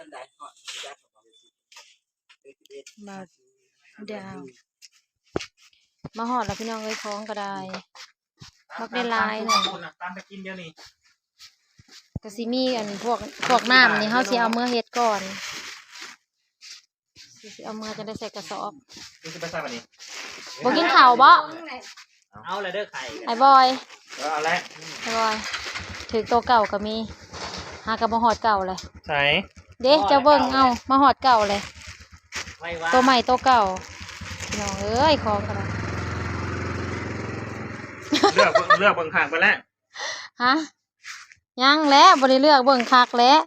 กันได้ฮอดยักษ์ของเอ็ดเอ็ดมาดาวมาหอดแล้วพี่น้องเอ้ยของก็ได้มักได้ลายน่ะตามไปกินเดี๋ยวนี้ก็สิมีอันพวกพวกน้ำนี่เฮาสิเอาเมื่อเฮ็ดก่อนสิสิเอาเมื่อจะได้ใส่กระสอบนี่คือไปใส่วันนี้บ่กินข้าวบ่เอาเลยเด้อไข่ไอ้บอยก็เอาละไอ้บอยถือตัวเก่าก็มีหากับมาหอดเก่าเลยใส่ เด้เจ้าเบิ่งเอามาหอดเก่าเลยไม่ว่าตัวใหม่ตัวเก่าพี่น้องเอ้ยของกันเลือกเบิ่งเลือกเบิ่งข้างไปแล้วฮะยังแล้วบ่ได้เลือกเบิ่งคักแล้ว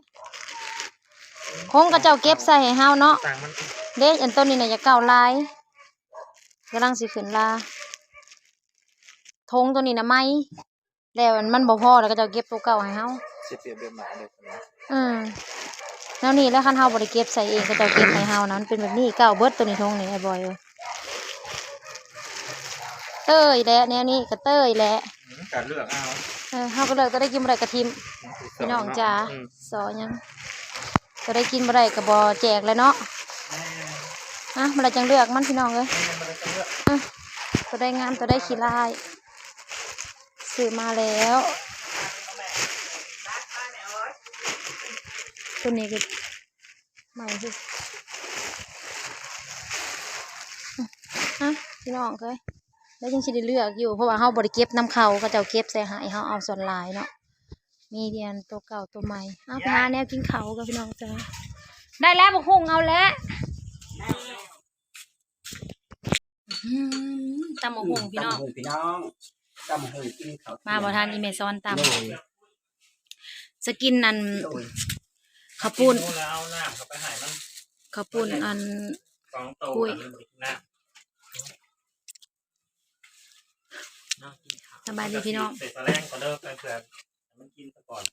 คงกระเจ้าเก็บใส่ให้เฮาเนาะต่างมันเด็กอันต้นนี้น่ะอย่าเก่าลายกำลังสิขึ้นลาทงตัวนี้นะไหมแล้วมันมันบ่พอแล้วก็จะเก็บตัวเก่าให้เฮาสิเปรียบเบียบหมาเด้อนะอืม แล้วนี่แล้วคันเฮาบ่ได้เก็บใส่เองก็จะเก็บให้เฮานะมันเป็นแบบนี้เก่าเบิดตัวนี้ทงนี่ไอ้บอยเอ้ยเต้ยแหละแนวนี้ก็เต้ยแหละการเลือกเอาเออเฮาก็เลิกก็ได้กินบ่ได้กระทิมพี่น้องจ๋าอืมสอยังก็ได้กินบ่ได้ก็บ่แจกแล้วเนาะอะมันละจังเลือกมันพี่น้องเอ้ยอะตัวได้งามตัวได้ขี้ลายซื้อมาแล้ว ตัวนี้ก็ใหม่สิอะพี่น้องเคยแล้วยังสิได้เลือกอยู่เพราะว่าเฮาบริเก็บน้ำเขาก็เจ้าเก็บใส่หายเฮาเอาส่วนหลายเนาะมีเดียนตัวเก่าตัวใหม่เอาไปหาแนวกินเขากับพี่น้องจ้าได้แล้วบุกหุ่งเอาแล้วอืมตำบักหุ่งพี่น้องตำบักหุ่งพี่น้องตำบักหุ่งกินข้าวมาบ่ทานอีเมซอนตโดยำสกินอันโดย ข้าวปุ้นกิแล้วเอาน้ำเข้าไปใหายมันข้าวปุ้นอัน สองโตคุยแล้วมันบ่ได้กินน้ำสบายดีพี่น้องเสร็จตะแรงก็เลิกไปเผื่อให้มันกินซะก่อน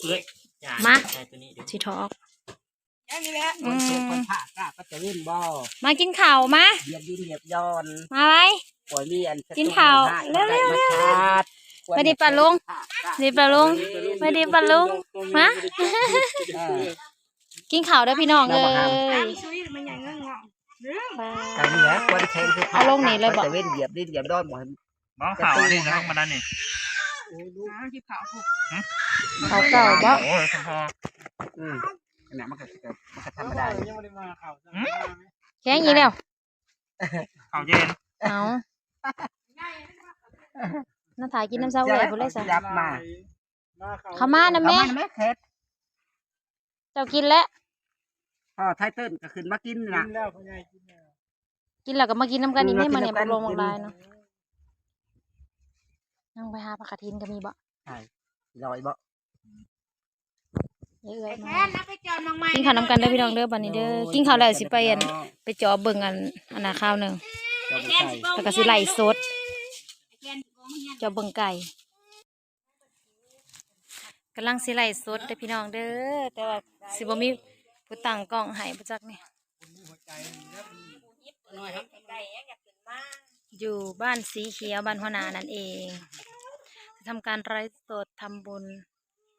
เอ้ยอย่มาใช้ตัวนี้เดี๋ยวสิทอกอย่างนี้แหละอืคนมเชื่อคนผ่ากล้าก็จะเล่นบ่มากินข้าวมาเหยียบดินเหยียบย้อนมาไว้ ปล่อยเลียนกินข้าวเร็วๆได้มาชาร์จ ไม่ได้ปะลุงดีปะลุงไม่ดีปะลุงมาเออกินข้าวเด้อพี่น้องเอ้ยอันนี้แหละคนแทงคือเอาลงนี่เลยบ่จะเว้นเหยียบดินเหยียบย้อนบ่ให้บ้องข่าวนี่นะมันนั่นนี่ข้าวเก่าบ่โอ้ยพออืมเนี่ยมันก็จะมันก็ธรรมดาแข็งอีกแล้วข่าวเย็นเอา น้าถ่ายกินน้ำเช้าเลยพุ่นเลยซะยับมาเข้ามานะแม่เข้าานะแม่เข็ดเจ้ากินแล้วพอไทเติ้ลก็ขึ้นมากินนะกินแล้วก็มากินน้ำกันอีกอืมแม่มาเนี่ยมากิบ่นลน้ำกันงบักลายเนาะนั่งไปหาปลากระทินก็มีบ่ใช่ลอยบ่เอ้ยมากินข้าวน้ำกันเด้อพี่น้องเด้อบัดนี้เด้อกินข้าวแล้วสิไปอันไปจอเบิ่งอันอันนาข้าวหนึงเจ้าบ่ใส่แล้วก็สิไล่สด เจอเบิ่งไก่กำลังสิไล่สดเด้อพี่น้องเด้อแต่ว่าสิบ่มีผู้ตั้งกล้องให้บ่จักนี่อยู่บ้านสีเขียวบ้านหัวหนานั่นเองทำการไลฟ์สดทำบุญ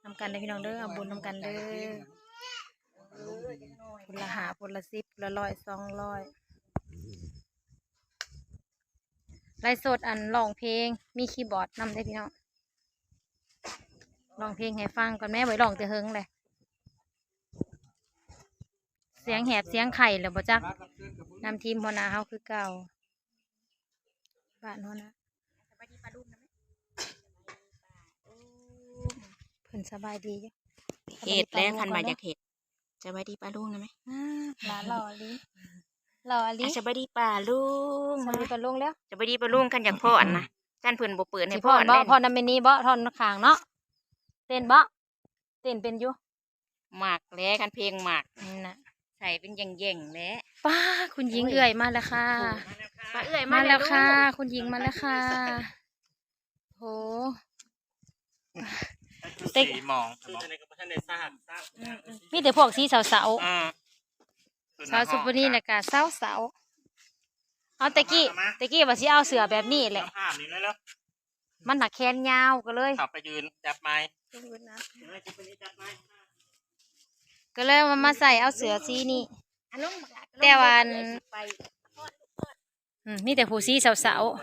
ทำกันเด้อพี่น้องเด้อเอาบุญทำกันเด้อพุนละหาพุนละสิบพุนละร้อยสองร้อย ไลฟ์สดอันร้องเพลง มีคีย์บอร์ดนำได้พี่น้องร้องเพลงให้ฟังก่อนแม่ไว้ร้องจะเฮงเลย เสียงแหบเสียงไข่แล้วบ่จักนำทีมหัวหน้าเฮาคือเก่าบ้านหัวหน้าเพิ่นสบายดีอยู่เห็ดแล้วคันมาจากเห็ดสบายดีป้าลุงนะไหมอ่าหลานหล่อลิ หล่อลิอะสบายดีป้าลุงสวัสดีปะลุงแล้วสบายดีป้าลุงคันอยากพ่ออันนะกันเพิ่นบ่เปิดให้สิพ่พ่อออันบ่เล่นพ่อนำเป็นนี่บ่ทอนข้างเนาะเต้นบ่เต้นเป็นอยู่หมากแล้วกันเพลงหมากนี่น่ะใส่เป็นแย่งๆแล้วป้าคุณหญิงเอื่อยมาแล้วค่ะป้าเอ้ยมามาแล้วค่ะลูกคุณหญิงมาแล้วค่ะโหติ๊กมองในกับท่านในซากซากมีแต่พวกสีสาวสาวอ่า สาวสุปนี่แหละกะสาวสาวเอาตะกี้ตะกี้ว่าสิเอาเสือแบบนี้แหละภาพนี้เลยแล้วมันหนักแขนยาวก็เลยขับไปยืนจับไม้ดูนะเดี๋ยวให้จะไปนี่จับไม้ก็เลยมามาใส่เอาเสือสีนี่อันลงบักหลาแต่ว่าอันไปอืมมีแต่ผู้สีสาวๆ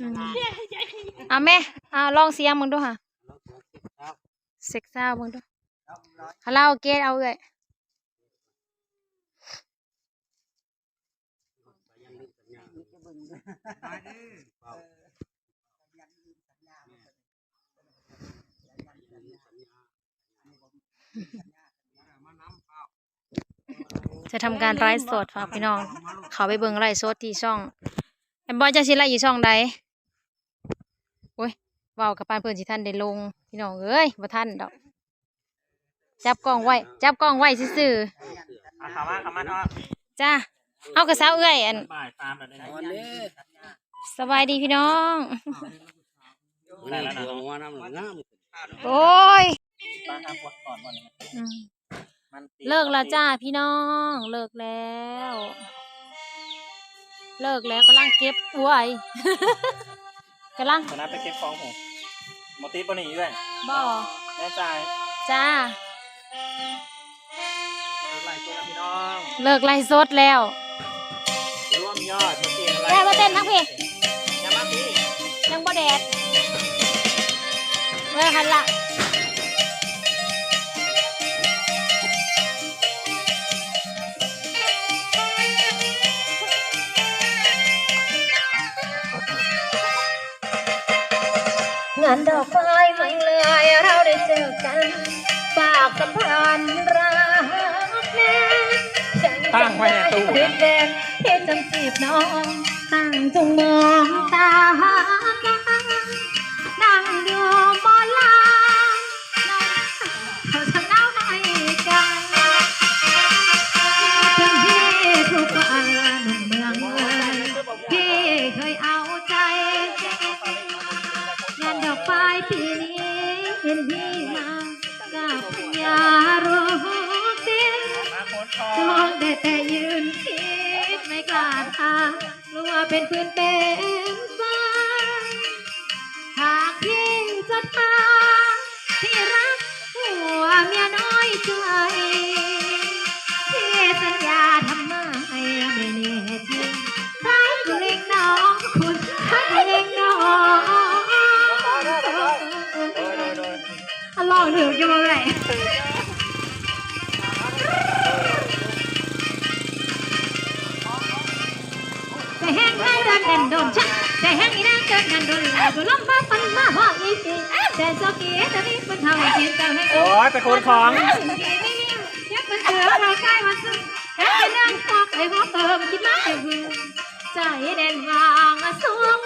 อืมเอาแม่เอาลองเสียงมึงดูค่ะ เซ็กซ่าวมึงดูคาราโอเกะเอาเลยจะทำการไลฟ์สดฝากพี่น้อง เขาไปเบิ่งไลฟ์สดที่ช่องไอ้บอยจะสิไลฟ์อยู่ช่องใดโอ้ยเว้ากับปานเพื่อนสิท่านได้ลง พี่น้องเอ้ยบ่ท่านดอก จับกล้องไว้ จับกล้องไว้ซื่อเอาขามาขามาเนาะๆจ้าเอากระเซ้าเอ้ยอัน บ่ายตามแบบนี้นะ วันนี้สบายดีพี่น้องได้แล้วนะหัวน้ำหลังน้โอ้ยตามทางก่อนวันนี้อืมมันตีเลิกแล้วจ้าพี่น้อง เลิกแล้ว เลิกแล้วกำลังเก็บอวยกำลังชนะไปเก็บของผม โมตีปนี่ด้วยบ่แน่ใจจ้าไล่ตัวพี่น้องเลิกไล่สดแล้วร่วมยอดมาเต้นอะไรแม่มาเต้นทั้งเพลงอย่ามาพี่ยังบ่แดดเมื่อคันละ งานดอกไฟไม่เลยเราได้เจอกันฝากสัมพันธ์รักแน่ฉันตั้งไว้ในตู้เด็นะดเด็ดที่จำจีบน้องตั้งจงมองตา งานดอกไฟปีนี้เห็นพี่มากับยาโรเตียนมาโคตรคอน้องได้แต่ยืนคิดไม่กล้าทางกลัวเป็นพื้นเป็นไฟหากพี่จะทาที่รักหัวเมียน้อยใจ อะลองถือจะมาไหนแต่แห้งให้เดินเด่นโดนชักแต่แห้งอีนั่งเดินกันโดนลาโดนล้มบ้าปันมาพ่ออีสีแต่สกีแต่มีคนเท่าเทียนเจ้าให้โอ้ยไปโคนของยักเป็นเสือเราใกล้มาซึ่งแค่เป็นเรื่องฟอกไอ้หัวเติมคิดมากเลยใจเด่นวางสวง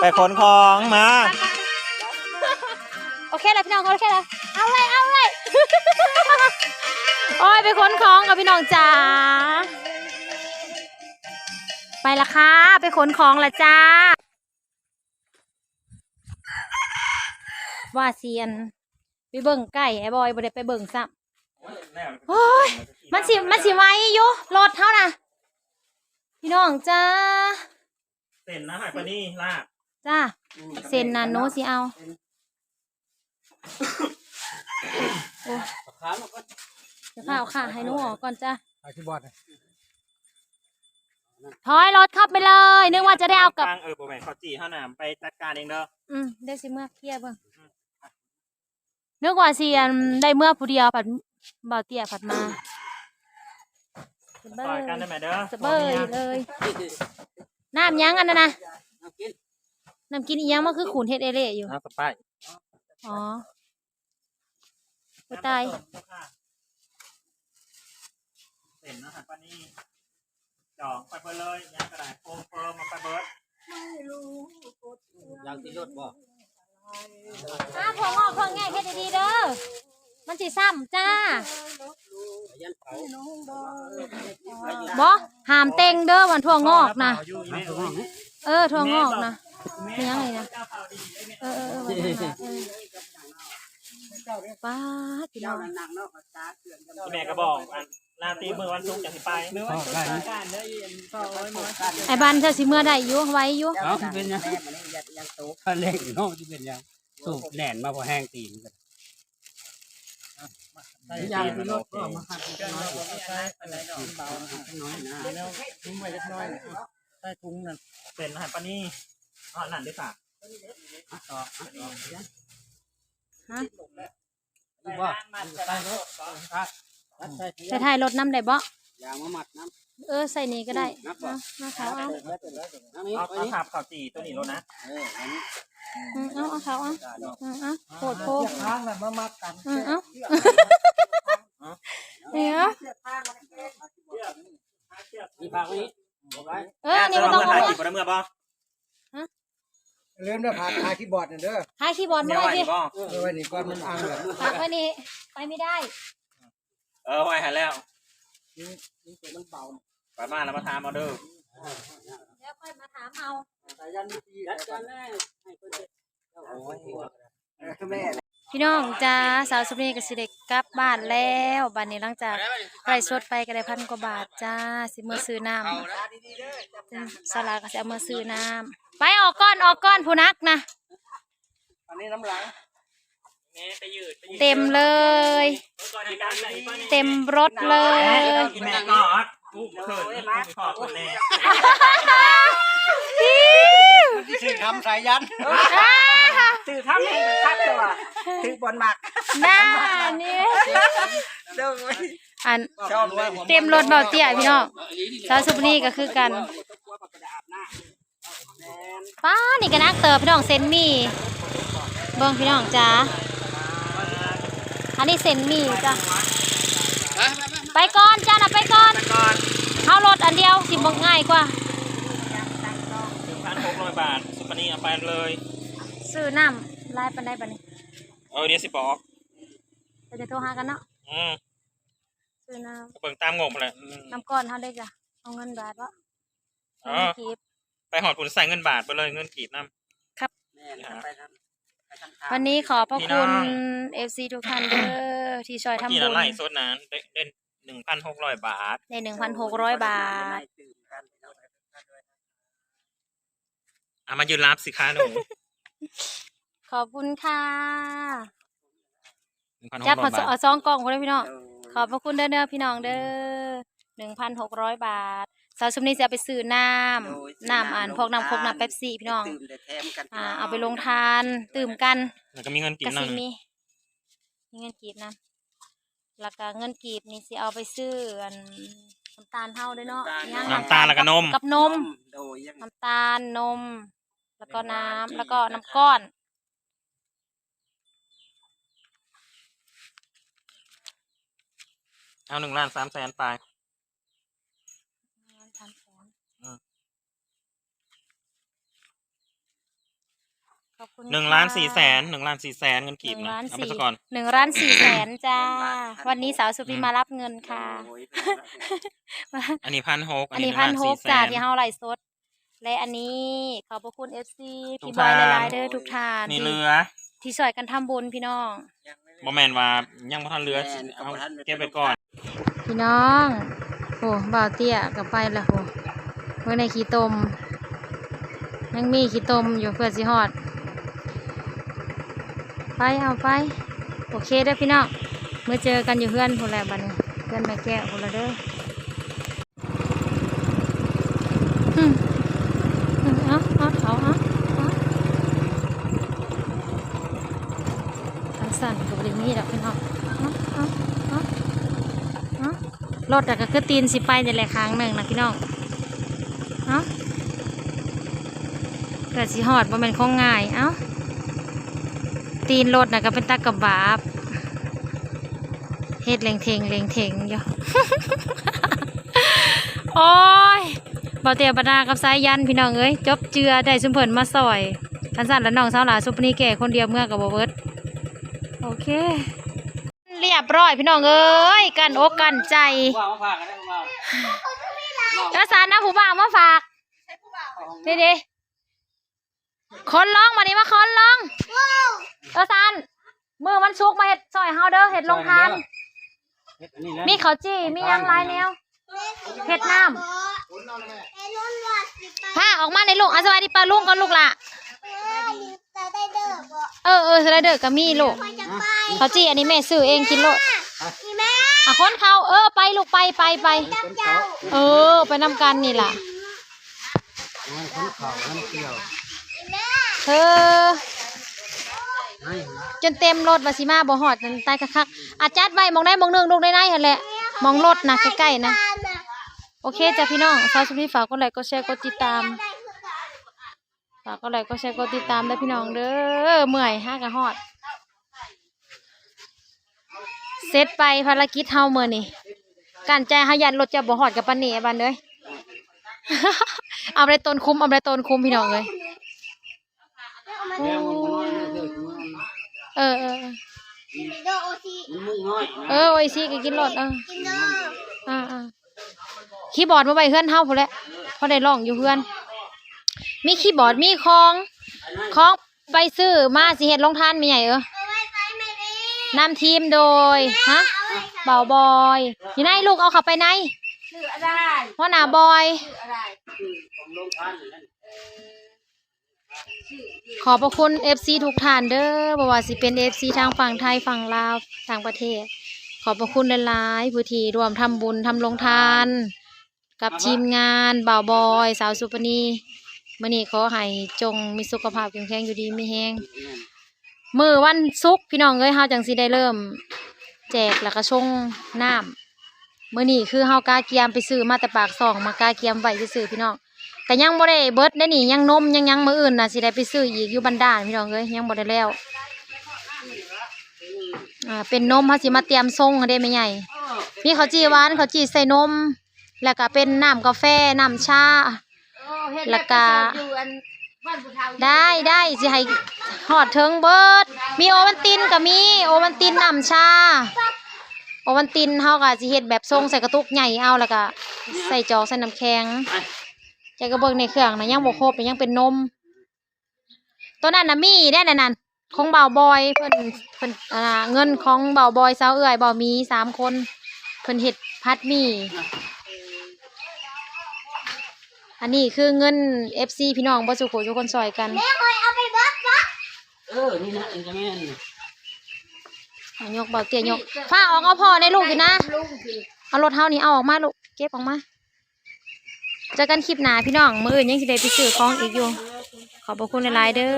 ไปโคนของมา โอเคแล้วพี่น้องโอเคแล้วเอาเลยเอาเลยโอ้ยไปขนของกับพี่น้องจ๋าไปละค่ะไปขนของละจ้า ว่าเซียน ไปเบิ่งไก่ไอ้บอยบ่ได้ไปเบิ่งซ้ำโอ้ยมันสิมันสิไหวอยู่รถเท่าน่ะพี่น้องจ้าเส้นนะหายปนี่ลาบจ้าเซ็นนาโนสิเอา โอ้ำขามันก็จะพาเอาค่ะให้หนูออกก่อนจ้าไอ้ที่บอดถอยรถเข้าไปเลย นึกว่าจะได้เอากับ ตั้งเออโปรแมนเขาจีเท่าหนามไปจัดการเองเด้ออืมได้สิเมื่อเคลียร์เบิ่งนึกว่าสิอันได้เมื่อผู้เดียวผัดเบาเตี้ยผัดมาสะเบต่อยยกันได้ไหมเด้อสะเบยเลยน้ำยังอันนั้นนะน้ำกินน้ำกินอีหยังมันคือขูนเฮ็ดเอเล่อยู่ น้ำสไป อ๋อบ่ตายเส้นนะหายปนี่จองไปเบิดเลยยังกระดาษโฟมเฟิร์มมาไปเบิร์ดยางที่รถบ่อ้าพองอกพองแง่เฮ็ดดีๆเด้อ มันสิซ้ำจ้ายันเขาบ่หามเต็งเด้อวันทั่วงอกนะอยู่อีน้ำเมสลมองเออทั่วงอกนะมียังไงนะ เออเออเออ วันนั้นน่ะเออป้าดพี่น้องหนักเนาะตาเสื่อมกันแม่ก็บอกอันลาตีมือวันศุกร์จะสิไปพ่อได้ไอ้บันเธอสิเมื่อได้อยู่ไว้อยู่เอาที่เป็นยังถ้าเล็กเนาะที่เป็นยังสูบแหน่นมาพอแห้งตีนกันยางคือรถก็มาหัดน้อยใช้อะไรดอกเบาน้อยนะแล้วทิ้งไว้เล็กน้อยใต้ถุงนั่นเป็นอาหารปานี่อ๋อนั่นด้วยค่ะต่อ ฮะดูว่าใต้รถครับใส่ใส่ถ่ายรถน้ำได้บ่ยางมาหมัดน้ำเออใส่นี่ก็ได้เอามาเขาเอาน้ำนี้เอาไปเอานี่ขับข่าวจีตัวนี้รถนะเอออันนี้อืมเอาเอาเขาเอาอืมเอาโคตรโคตรทางแบบมามัดกันอืมเอาเนี่ยมีผักไว้บอกไว้เอออันนี้ไม่ต้องถ่าเอายจีบเมื่อบ่เริ่มด้วยผ่านทาคีย์บอร์ดเนี่ยเด้อ ถ่ายคีย์บอร์ดเนี่มายไหวไว้ดิบ่เออไว้นี่ก่อนมันอ่างแบบฝากไว้นี่ไปไม่ได้ เออไหวหันแล้วนี่เกิดมันเบาไปมาแล้วมาทามออเดอร์แล้วค่อยมาถามเอาสายยันดียัดกันแน่ให้เพิ่นโอ้ยแม่ พี่น้องจ้าสาวสุนีกับสิเด็กกลับบ้านแล้วบ้านนี้หลังจากไร่สดไปก็ได้พันกว่าบาทจ้าสิมือซื้อน้ำจ้าสลาก็สิเอามือซื้อน้ำไปออกก้อนออกก้อนผู้นักนะ อันนี้น้ำหลังไปยืดไปยืดเต็มเลย เต็มรถเลยแม่ก็กูเขินไม่ขอคนแน่ชื่อทำสายยันถือข้ามเองคักตัวถือบอลหมักหน้านี่เด้ออันชอบด้วยเต็มรถเบาเตี้ยพี่น้องสาวสุนีก็คือกันป้านี่ก็นักเติบพี่น้องเซนหมี่ เบิ่งพี่น้องจ้าอันนี้เซนหมี่จ้ะไปก่อนจ้านะไปก่อนก่อนเอารถอันเดียวสิบง่ายกว่าถึงพันหกร้อยบาทสุปนีเอาไปเลย ซื้อน้ำลายปันได้ปันนี้เออเดี๋ยวสิบอกเราจะโทรหากันเนาะอืมซื้อน้เบิ่งตามงบแหละอืมำน้ำก้อนเท่าได้จ้ะเอาเงินบาทวะเอเงินอกีบไปหอดคุณใส่เงินบาทไปเลยเงินกีบน้แม่ไปทำไปทำทาง วันนี้ขอพระพี่คุน้ณองเอฟซีทุกท่านเด้อที่ช่วยำทำที่บุละญไล่สดนั้นได้ได้หนึ่งพันหกร้อยบาทในหนึ่งพันหกร้อยบาทเอามายืนรับสิคะหนูขอบคุณค่ะหนึ่งพันหกจับร้อขอยบาทเอาซองกล่องคนเลยพี่น้องขอบพระคุณเด้อเด้อพี่น้องเด้อหนึ่งพันหกร้อยบาท สาวชุมนี้จะเอาไปซื้อน้ำน้ำอ่านพวกน้ำโคกน้ำเป๊ปซี่พี่น้องตื่มแต่แถมกันอ่า เอาไปลงทานตื่มกันแล้วก็มีเงินกินกะนั่สิงมีมีเงินกีบนะแล้วก็เงินกีบนี่สิเอาไปซื้ออันน้ำตาลเท่าด้วยเนาะยังน้ำตาลแล้วก็นม กับนม โดยยังน้ำตาลนม แล้วก็น้ำแล้วก็น้ำก้อน เอาหนึ่งล้านสามแสนไป ขอบคุณหนึ่งล้านค่ะสี่แสนหนึ่งล้านสี่แสนเงินหกีบนึ่งนะล้านเอาไปสี่ซะก่อนหนึ่งล้านสี่แสนจ้า วันนี้สาวสุพีมารับเงินค่ะโอ้ยอันนี้พันหกอันนี้หพันงล้าหกสี่แสจ้าที่เฮาไลฟ์สด และอันนี้ขอบพระคุณเอฟซีพี่บอยหลายๆเด้อทุกท่านนี่ที่เรือ ที่ช่วยกันทำบุญพี่น้องโมแมนว่ายังบ่ทันเรือเอาเก็บไปก่อน พี่น้องโอ้บ่าวเตี้ยกับไปละโหเมื่อในขี้ตมยังมีขี้ตมอยู่เพื่อสิฮอด ไปเอาไป โอเคเด้อพี่น้องเมื่อเจอกันอยู่เพื่อนพูนแหละบัดนี้เพื่อนแม่แก้วพูนละเด้ออืมอืมเอาเอาเอาเอาเอาสั่นกับบริมีดอกพี่น้องเออาเอาเอารถก็คือตีนสิไปในแหละครั้งหนึ่งนะพี่น้องเอาเกิดสิหอดบ่แม่นของง่าย เอ้า ตีนรถนะก็เป็นตากระบาบเฮ็ดเลงเทงเลงเทงอยู่โอ้ยเบาเตียบดากับสายยันพี่น้องเอ้ยจบเจือได้สุมเพิ่นมาซอยทันสันและน้องสาวหลาสุปนีแก่คนเดียวเมื่อกับบเบิดโอเค เรียบร้อยพี่น้องเอ้ยกันอกกันใจรันซาเอกสารนะผู้บ่าวมาฝากนี่ดิ คนร้องมานี่มาคนร้องเอกสารมือมันชุกมาเห็ดซอยเฮาเด้อเห็ดลงทานมีข้าวจี้มีหยังหลายแนวเห็ดน้ำ ผ้าออกมาในลูกอะสวัสดีป้าลุงก่อนลูกล่ะเออเออสไลเดอร์ก็มีลูกเขาจี้อันนี้แม่ซื้อเองกินโลดอะคนเขาเออไปลูกไปไปไปคนเขาเออ ไปนำกันนี่ล่ะมันคนเขามันเกี่ยว เธอจนเต็มรถวาสิมาบ่หอดนั่นตายคักๆอาจัดไว้มองได้มองหนึงลูกได้ในหั่นแหละมองรถนะใกล้ๆนะโอเคจ้ะพี่น้องฝากสุดที่ฝากกดไลค์กดแชร์กดติดตามฝากกดไลค์กดแชร์กดติดตามได้พี่น้องเด้อเมื่อยห้ากระฮอดเสร็จไปภารกิจเฮาเมื้อนี้การใจเฮายันรถจะบ่ฮอดกับปานนี้บันเด้ยเอาไปต้นคุ้มเอาไปต้นคุ้มพี่น้องเลย อ้เออเออเออมันมือน้อยเออโอ้ยสิก็กินรถเอออ่าอ่าคีย์บอร์ดมาไว้เพื่อนเฮาพอแล้วพอได้ร้องอยู่เพื่อน มีคีย์บอร์ดมีของของไปซื้อมาสิเฮ็ดลงทานมีใหญ่เออนำทีมโดยฮะเบาบอยอยู่ไหนลูกเอาเข้าไปไหนชื่ออะไรหัวหน้าบอยชื่ออะไรขอ บพระคุณ FC ทุกท่านเด้อบ่ว่าสิเป็น FC ทางฝั่งไทยฝั่งลาวทางประเทศ ขอบพระคุณหลายๆผู้ที่ร่วมทำบุญทำลงทาน กับทีมงานบ่าวบอย สาวสุปนีมื้อนี้ขอให้จงมีสุขภาพแข็งแรงอยู่ดีมีแฮงมือวันศุกร์พี่น้องเอ้ยเฮาจังสิได้เริ่ม แจกแล้วก็ชงน้ำมื้อนี้คือเฮากาเกียมไปซื้อมาแต่ปากซองมากาเกียมไว้ซื่อพี่น้อง ก็ยังบ่ได้เบิดได้นี่ยังนมยังยังมืออื่นน่ะสิได้ไปซื้ออีกอยู่บันดาลพี่น้องเอ้ยยังบ่ได้แล้วอ่าเป็นนมเฮาสิมาเตรียมส่งได้ไหมใหญ่มีข้าวจีหวานข้าวจีใส่นม แล้วก็เป็นน้ำกาแฟน้ำชา แล้วก็อยู่อันบ้านผู้เฒ่าได้ได้สิให้ฮอดเถึงเบิด มีโอวันตินก็มีโอวันตินน้ำชาโอวันตินเฮาก็สิเฮ็ดแบบทรงใส่กระตุกใหญ่เอาแล้วก็ใส่จอกใส่น้ำแข็ง ใจกระเบิงในเครื่องนะยังบ่ครบยังเป็นนม ตัวนั้นน่ะมีได้นั่นนั่นของเบาวบอยเพิ่นเพิ่นอ่าเงินของเบาวบอยสาวเอื่อยเบาวมีสามคนเพิ่นเฮ็ดพัดหมีอันนี้คือเงิน FC พี่น้องบ่สุโขทุกคนซอยกันเออนี่นะเองจะแม่นเอายกเบาเตี้ยยกฟ้าออกเอาพ่อในลูกอยู่นะลุงสิเอารถเฮานี่เอาออกมาลูกเก็บออกมา เจอกันคลิปหน้าพี่น้อง มืออื่นยังสิได้ไปซื้อของอีกอยู่ ขอบพระคุณหลายๆเด้อ